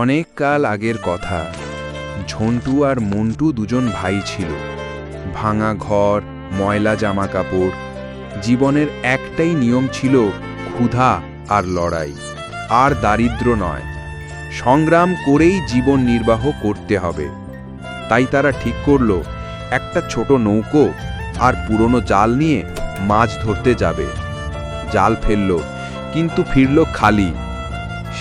অনেক কাল আগের কথা। ঝন্টু আর মন্টু দুজন ভাই ছিল। ভাঙা ঘর, ময়লা জামা কাপড় জীবনের একটাই নিয়ম ছিল ক্ষুধা আর লড়াই, আর দারিদ্র নয়। সংগ্রাম করেই জীবন নির্বাহ করতে হবে। তাই তারা ঠিক করল, একটা ছোট নৌকো আর পুরনো জাল নিয়ে মাছ ধরতে যাবে। জাল ফেলল, কিন্তু ফিরল খালি।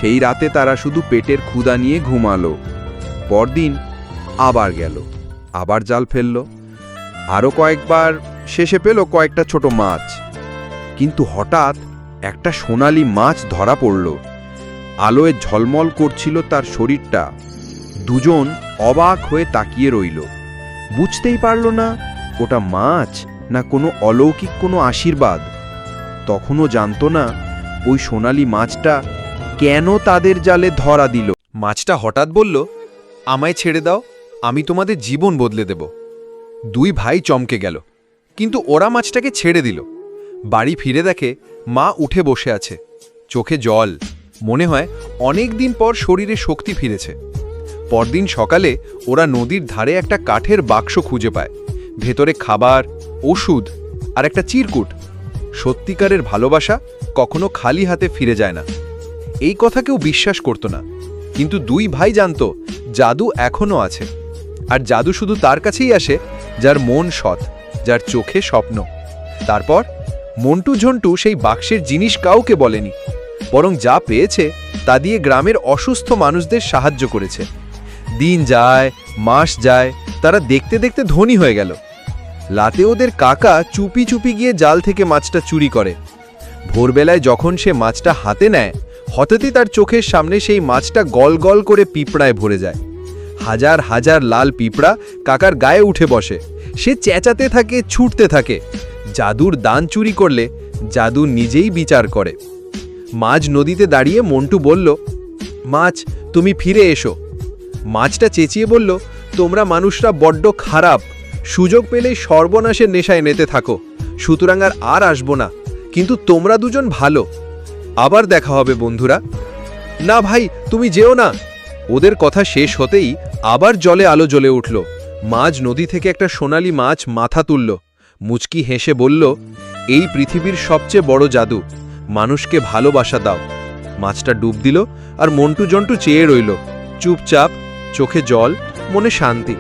সেই রাতে তারা শুধু পেটের ক্ষুদা নিয়ে ঘুমালো। পরদিন আবার গেল, আবার জাল ফেলল। আরও কয়েকবার শেষে পেল কয়েকটা ছোট মাছ। কিন্তু হঠাৎ একটা সোনালি মাছ ধরা পড়ল। আলোয় ঝলমল করছিল তার শরীরটা। দুজন অবাক হয়ে তাকিয়ে রইল। বুঝতেই পারল না, ওটা মাছ না কোনো অলৌকিক কোনো আশীর্বাদ। তখনও জানতো না, ওই সোনালি মাছটা কেন তাদের জালে ধরা দিল? মাছটা হঠাৎ বলল, আমায় ছেড়ে দাও, আমি তোমাদের জীবন বদলে দেব। দুই ভাই চমকে গেল, কিন্তু ওরা মাছটাকে ছেড়ে দিল। বাড়ি ফিরে দেখে মা উঠে বসে আছে, চোখে জল। মনে হয় অনেক দিন পর শরীরে শক্তি ফিরেছে। পরদিন সকালে ওরা নদীর ধারে একটা কাঠের বাক্স খুঁজে পায়। ভেতরে খাবার, ওষুধ আর একটা চিরকুট। সত্যিকারের ভালোবাসা কখনো খালি হাতে ফিরে যায় না। এই কথা কেউ বিশ্বাস করত না। কিন্তু দুই ভাই জানতো, জাদু এখনও আছে। আর জাদু শুধু তার কাছেই আসে, যার মন সৎ, যার চোখে স্বপ্ন। তারপর, মন্টু ঝন্টু সেই বাক্সের জিনিস কাউকে বলেনি। বরং যা পেয়েছে, তা দিয়ে গ্রামের অসুস্থ মানুষদের সাহায্য করেছে। দিন যায়, মাস যায়, তারা দেখতে দেখতে ধনী হয়ে গেল। লাতে ওদের কাকা চুপি চুপি গিয়ে জাল থেকে মাছটা চুরি করে। ভোরবেলায় যখন সে মাছটা হাতে নেয় হঠাৎই তার চোখের সামনে সেই মাছটা গল গল করে পিঁপড়ায় ভরে যায়। হাজার হাজার লাল পিঁপড়া কাকার গায়ে উঠে বসে। সে চেঁচাতে থাকে, ছুটতে থাকে। জাদুর দান চুরি করলে জাদু নিজেই বিচার করে। মাছ নদীতে দাঁড়িয়ে মন্টু বলল, মাছ, তুমি ফিরে এসো। মাছটা চেঁচিয়ে বলল, তোমরা মানুষরা বড্ড খারাপ। সুযোগ পেলেই সর্বনাশের নেশায় নেতে থাকো। সুতরাং আর আসব না। কিন্তু তোমরা দুজন ভালো। আবার দেখা হবে, বন্ধুরা। না ভাই, তুমি যেও না। ওদের কথা শেষ হতেই আবার জলে আলো জ্বলে উঠল। মাঝ নদী থেকে একটা সোনালি মাছ মাথা তুলল। মুচকি হেসে বলল, এই পৃথিবীর সবচেয়ে বড় জাদু। মানুষকে ভালোবাসা দাও। মাছটা ডুব দিল আর মন্টু জন্টু চেয়ে রইল। চুপচাপ, চোখে জল, মনে শান্তি।